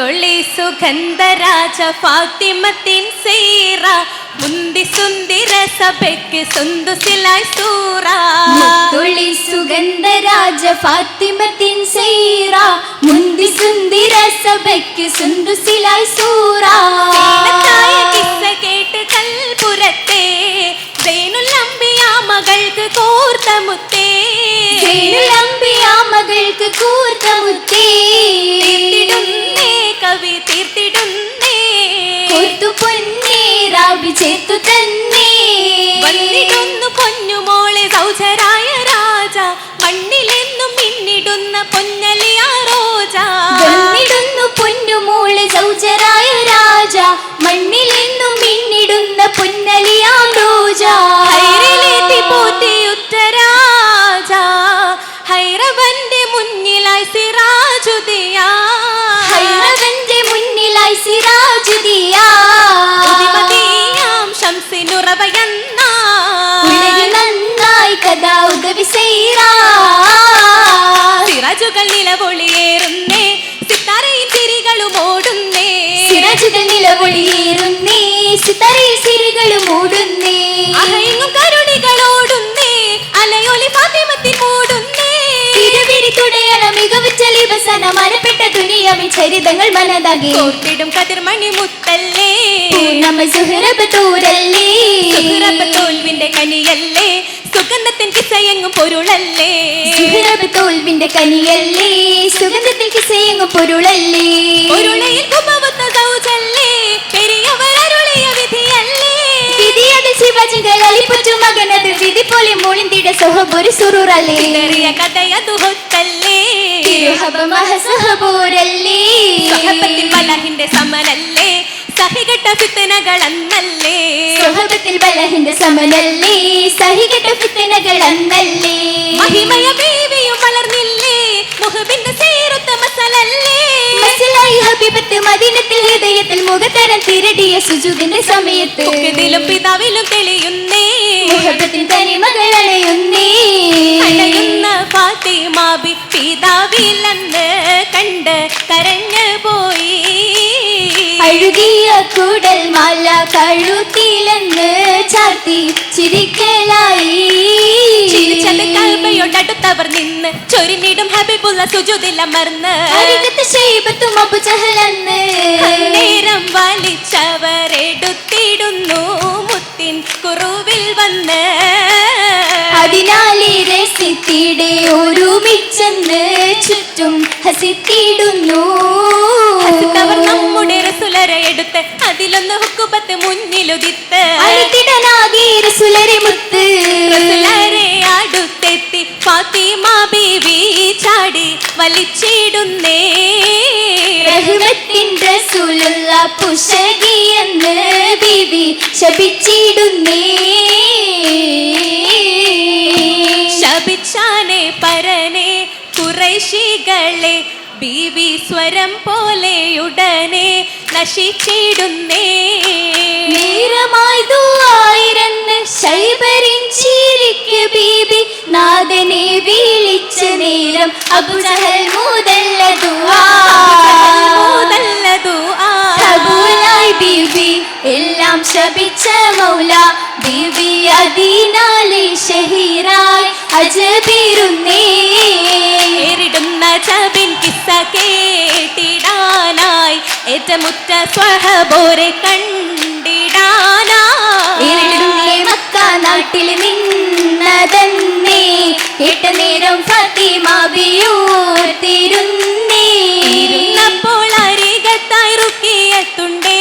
മുത്തൊളി സുഗന്ധരാജ ഫാത്തിമത്തിൻ സീറ മുന്തി സുന്ദിര സഭയ്ക്ക് സുന്ദുസിലായി സൂറ മുത്തുള്ളി സുഗന്ധരാജ ഫാത്തിമത്തിൻ സൈറ മുന്തി സുന്ദിര സഭയ്ക്ക് സുന്ദുസിലായി സൂറ സീനത്തായ കിസ്സ കേട്ട് കൽപുരത്തെ സൈനുല്ലംബിയ മകൾക്ക് കോർത്ത മുത്തേ സൈനുലംബിയ മകൾക്ക് കൂർത്ത മുത്തേ കവി തീർത്തിടുന്നേ. കൊത്തു പൊന്നേ റാബി ചേർത്തു തന്നെ. വന്നിടുന്നു പൊന്നുമോളെ സൗജരായ രാജ. മണ്ണിലെന്നും മിന്നിടുന്ന പൊന്നലിയ റോജ. വന്നിടുന്നു പൊന്നുമോൾ സൗജരായ രാജ. മണ്ണിലെന്നും മിന്നിടുന്ന പൊന്നലിയാം റോജ. നന്നായി കഥ ഉദവി സൈറാ. ദുനിയാവിൻ ചരിതങ്ങൾ മനതാകെ. കോർത്തിടും കതിർമണി മുത്തല്ലേ. നമ്മൾ സുഹൃബ് തൂരല്ലേ. സുഹ്റബ് തോൽവിന്റെ കനിയല്ലേ. സുഗന്ധത്തിൻ കിസയെങ്ങും പൊരുളല്ലേ. സുഹൃബ് തോൽവിന്റെ കനിയല്ലേ. സുഗന്ധത്തിൻ കിസയങ്ങും പൊരുളല്ലേ. പൊരുളയിൽ കുപവത്ത സൗജല്ലേ പെരിയവർ അരുളിയ വിധിയല്ലേ. വിധിയത് ശിവജികൾ അലിപ്പുറ്റു മകനത് വിധി പോലെ മോളിന്തിട സൊഹബൊരു സുറുറല്ലേ. ചെറിയ കഥയതു ബലഹിന്റെ സമനല്ലേ സഹികെട്ട ഫിത്തനകൾ അന്നല്ലേ സൊഹബത്തിൽ ബലഹിന്റെ സമനല്ലേ സഹികെട്ട ഫിത്തനകൾ അന്നല്ലേ മഹിമയ ബീവിയും വളർന്നില്ലേ? മുഹബിന്റെ സീറുത്ത മസലല്ലേ? ഹബീബത്ത് മദീനത്തിൽ ഹൃദയത്തിൽ മുഖത്തരം തിരടിയ സുജുദിന്റെ സമയത്ത്. പിതാവിലും തെളിയുന്നേ. മുഹബത്തിൻ തനിമകൾ അണയുന്ന ഫാത്തിമാബി പിതാവിലെന്ന് കണ്ട് കരഞ്ഞു പോയി. അഴുകിയ കുടൽ മല കഴുത്തിലെന്ന് ചാത്തി ചിരിക്കലായി. ചിരിച്ചത് കൽബയോടടുത്തവർ നിന്ന് ചൊരിഞ്ഞിടും ഹബീബുള്ള സുജുതിലമർന്ന് അരികത്ത് ഷെയ്ബത്തും അബു ജഹലെന്ന്. നേരം വലിച്ചവരെടുത്തിടുന്നു മുത്തിൻ കുറുവിൽ വന്ന് ഒരുമിച്ചെന്ന് ചുറ്റും ഹസിത്തിടുന്നു. അവർ നമ്മുടെ സുലര എടുത്ത് അതിലൊന്ന് ഹുക്കുപത്ത് മുന്നിലുദിത്ത് അടുത്തിടനാകെ റസൂലരെ മുത്ത്. റസുലരെ അടുത്തെത്തി ഫാത്തിമ ബീവി ചാടി വലിച്ചിടുന്നേ. റഹ്മത്തിൻ റസൂലുള്ള പുഷകിയെന്ന് ബീവി ശപിച്ചിടുന്നേ. ശപിച്ചാനെ പരനെ കുറേശികളെ ബീവി സ്വരം പോലെ ഉടനെ നശിച്ചിടുന്നേ. നേരമായി ബീബി നാഥനെ വിളിച്ച നേരം അബുജഹൽ മുതല്ല ബീബി എല്ലാം ശപിച്ച മൗല ബീബി അതി അജബിരുന്നേ ഏറിടുന്ന ചബിൻ കിസ്സ കേട്ടിടാനായി. ഏറ്റമുറ്റ സ്വഹബോരെ കണ്ടിടാനായി. മക്ക നാട്ടിൽ നിന്നതന്നേ. കേട്ട നേരം ഫാത്തിമ അരികത്തായി റുക്കിയെത്തുണ്ടേ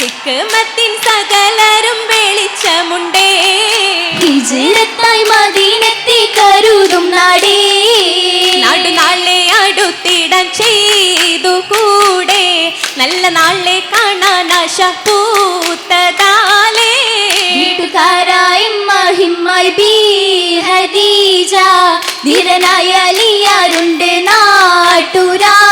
ഹിക്കുമത്തിൻ സകലരും വെളിച്ചമുണ്ടേ. ഹിജ്റത്തായി നല്ല നാളെ കാണാൻ ആശ പൂത്തതാലേ. ബി ധീരനായ അലിയാരുണ്ട് നാട്ടുരാജാ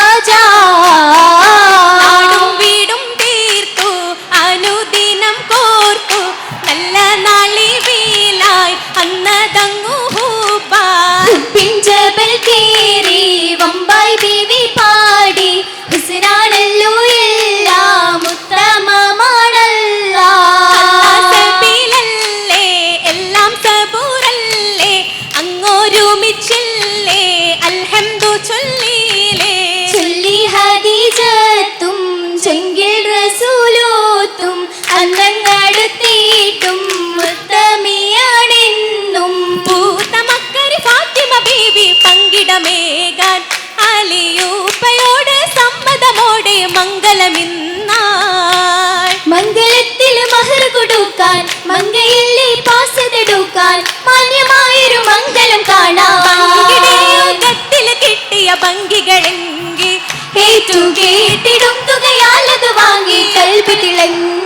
തിളങ്ങി ഏറ്റുകേട്ടിടും തുകയാലത് വാങ്ങി കൽപ്പി തിളങ്ങി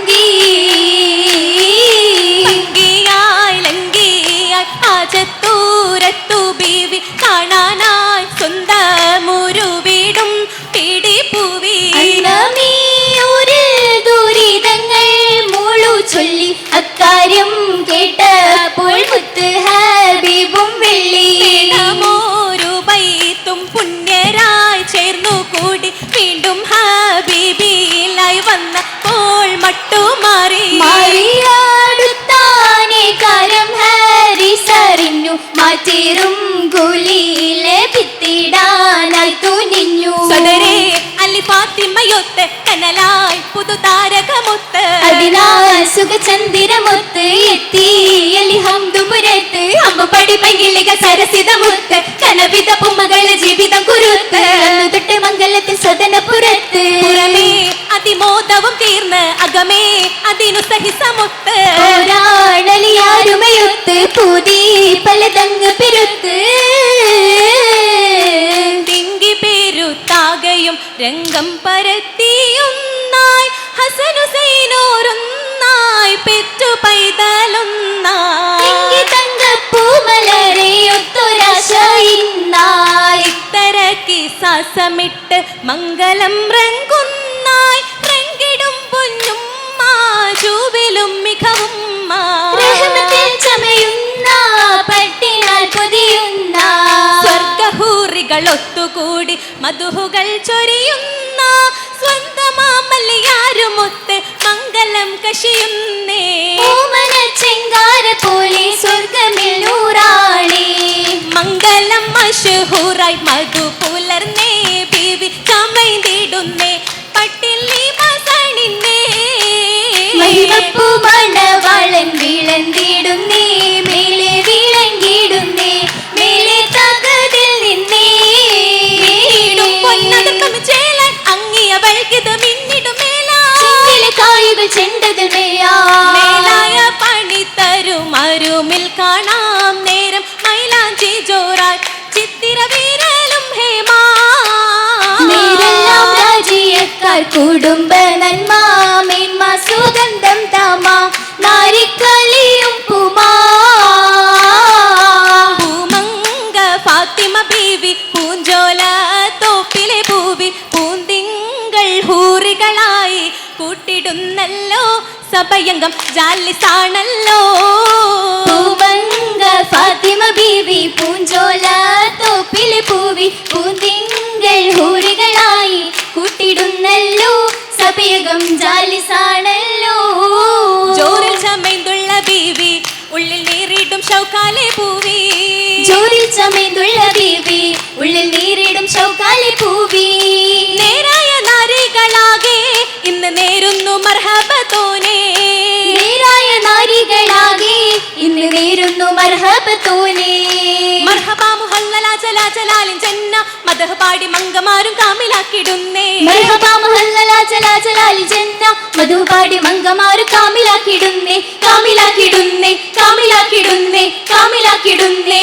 അമ്പപടി പൈകിളിക സരസിതമുത്ത് കനവിത പുമ്മകളെ ജീവിതം കുരുത്ത്. തൊട്ട് മംഗലത്തിൽ സദനപുരത്ത് പുറമേ അതിമോദവും തീർന്ന് അകമേ അതിനു സഹിസമൊത്ത് പൂതി പലതങ്ങ് പെരുത്ത്. തിങ്കി പെരുത്താകയും രംഗം പരത്തിയൊന്നായി ഹസനുസൈനോരൊന്നായി പെറ്റു പൈതലൊന്നായി. ഇങ്ങി തങ്കപ്പൂമലരെയൊത്തൊരാശ ഇന്നായി തരക്കി സാസമിട്ട് മംഗലം റങ്കുന്നായി റങ്കിടും പൊന്നും ജൂവിലും മികവും ചമയുന്ന പട്ടിനാൽ പൊതിയുന്ന. സ്വർഗഹൂറികൾ ഒത്തുകൂടി മധുഹുകൾ ചൊരിയുന്ന. സ്വന്തമാമല്ലയാരുമൊത്ത് മംഗലം കശിയുന്നേ. കുടുംബ നന്മ മേന്മ സുഗന്ധം താമ നാരിക്കളിയും പുമാ. പൂമങ്ക ഫാത്തിമ ബീവി പൂഞ്ചോല തോപ്പിലെ പൂവി പൂന്തിങ്കൾ ഹൂറികളായി കൂട്ടിടുന്നല്ലോ സഭയംഗം ജാലിസാണല്ലോ. ഫാത്തിമ ബീവി പൂഞ്ചോല തോപ്പിലെ പൂവി പൂന്തിങ്കൾ ഹൂറികളായി കൂട്ടിടുന്നല്ലോ സഭയകം ജാലിസാണല്ലോ. ജോറിൽ ചമൈന്തുള്ള ബീവി ഉള്ളിൽ നീറിടും ഷൗക്കാലെ പൂവി. ജോറിൽ ചമയന്തുള്ള ബീവി ഉള്ളിൽ നീറിടും ഷൗക്കാലെ പൂവി. നേരായ നാരികളാകെ ഇന്ന് നേരുന്നു നേരായ പാടി മംഗമാരും കാമിലാക്കിടുന്നേ. മധുപാടി മംഗമാരും കാമിലാക്കിടുന്നേ. കാമിലാക്കിടുന്നേ കാമിലാക്കിടുന്നേ കാമിലാക്കിടുന്നേ.